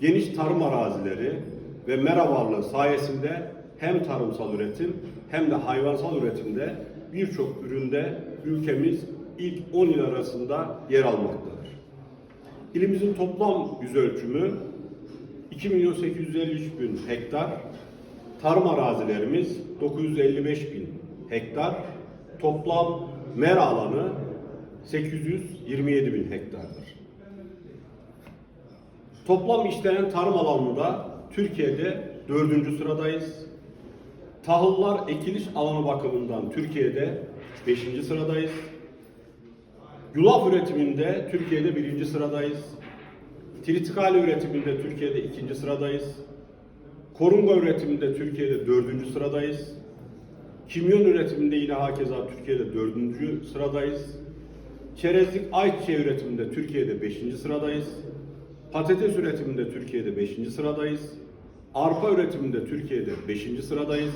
geniş tarım arazileri ve mera varlığı sayesinde hem tarımsal üretim hem de hayvansal üretimde birçok üründe ülkemiz ilk 10 il arasında yer almaktadır. İlimizin toplam yüz ölçümü 2 milyon 853 bin hektar, tarım arazilerimiz 955 bin hektar, toplam mera alanı 827 bin hektardır. Toplam işlenen tarım alanında Türkiye'de dördüncü sıradayız. Tahıllar ekiliş alanı bakımından Türkiye'de beşinci sıradayız. Yulaf üretiminde Türkiye'de birinci sıradayız. Tritikale üretiminde Türkiye'de ikinci sıradayız. Korunga üretiminde Türkiye'de dördüncü sıradayız. Kimyon üretiminde yine hakeza Türkiye'de dördüncü sıradayız. Çerezlik ayçiçeği üretiminde Türkiye'de beşinci sıradayız. Patates üretiminde Türkiye'de beşinci sıradayız. Arpa üretiminde Türkiye'de beşinci sıradayız.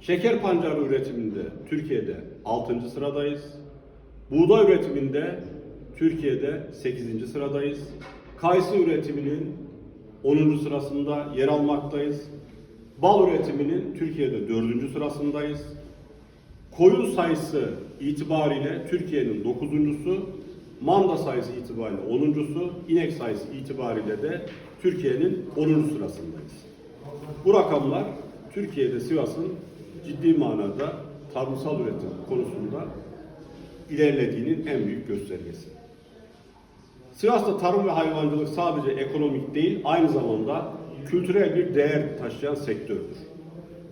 Şeker pancarı üretiminde Türkiye'de 6. sıradayız. Buğday üretiminde Türkiye'de 8. sıradayız. Kayısı üretiminin 10. sırasında yer almaktayız. Bal üretiminin Türkiye'de 4. sırasındayız. Koyun sayısı itibariyle Türkiye'nin 9.sü, manda sayısı itibariyle 10.sü, inek sayısı itibariyle de Türkiye'nin 10. sırasındayız. Bu rakamlar Türkiye'de Sivas'ın ciddi manada tarımsal üretim konusunda ilerlediğinin en büyük göstergesi. Sivas'ta tarım ve hayvancılık sadece ekonomik değil, aynı zamanda kültürel bir değer taşıyan sektördür.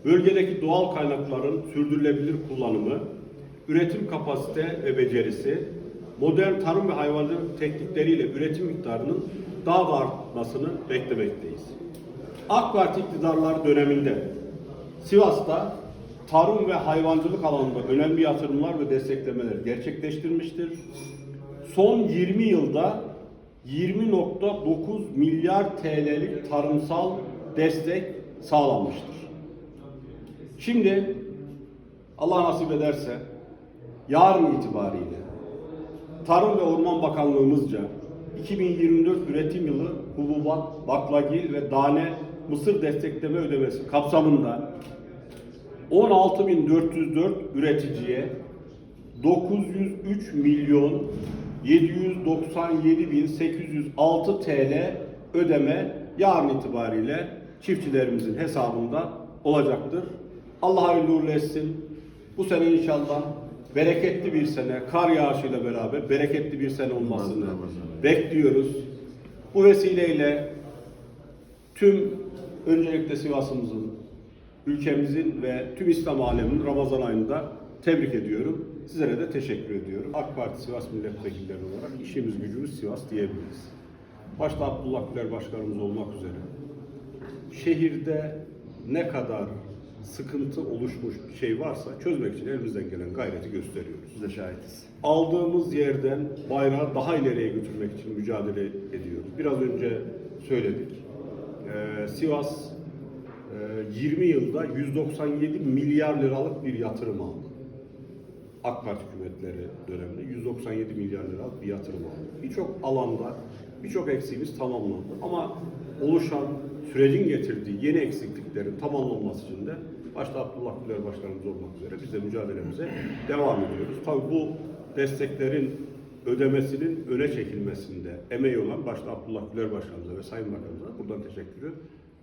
Bölgedeki doğal kaynakların sürdürülebilir kullanımı, üretim kapasite ve becerisi, modern tarım ve hayvancılık teknikleriyle üretim miktarının daha da artmasını beklemekteyiz. AK Parti iktidarlar döneminde Sivas'ta tarım ve hayvancılık alanında önemli yatırımlar ve desteklemeler gerçekleştirmiştir. Son 20 yılda 20.9 milyar TL'lik tarımsal destek sağlanmıştır. Şimdi Allah nasip ederse yarın itibariyle Tarım ve Orman Bakanlığımızca 2024 üretim yılı hububat, baklagil ve tane mısır destekleme ödemesi kapsamında 16.404 üreticiye 903 milyon 797.806 TL ödeme yarın itibariyle çiftçilerimizin hesabında olacaktır. Allah hayırlı uğurlu etsin. Bu sene inşallah bereketli bir sene, kar yağışıyla beraber bereketli bir sene olmasını bekliyoruz. Bu vesileyle tüm öncelikle Sivas'ımızın, ülkemizin ve tüm İslam aleminin Ramazan ayında tebrik ediyorum. Sizlere de teşekkür ediyorum. AK Parti Sivas milletvekilleri olarak işimiz gücümüz Sivas diyebiliriz. Başta Abdullah Güler Başkanımız olmak üzere şehirde ne kadar sıkıntı oluşmuş bir şey varsa çözmek için elimizden gelen gayreti gösteriyoruz. Biz de şahitiz. Aldığımız yerden bayrağı daha ileriye götürmek için mücadele ediyoruz. Biraz önce söyledik. Ee, Sivas e, 20 yılda 197 milyar liralık bir yatırım aldı. AK Parti hükümetleri döneminde 197 milyar liralık bir yatırım aldı. Birçok alanda birçok eksiğimiz tamamlandı. Ama oluşan sürecin getirdiği yeni eksikliklerin tamamlanması için de başta Abdullah Güler Başkanımız olmak üzere biz de mücadelemize devam ediyoruz. Tabii bu desteklerin ödemesinin öne çekilmesinde emeği olan başta Abdullah Güler Başkanımıza ve Sayın Bakanımıza buradan teşekkürü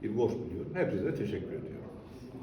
bir borç biliyorum. Hepinize teşekkür ediyorum.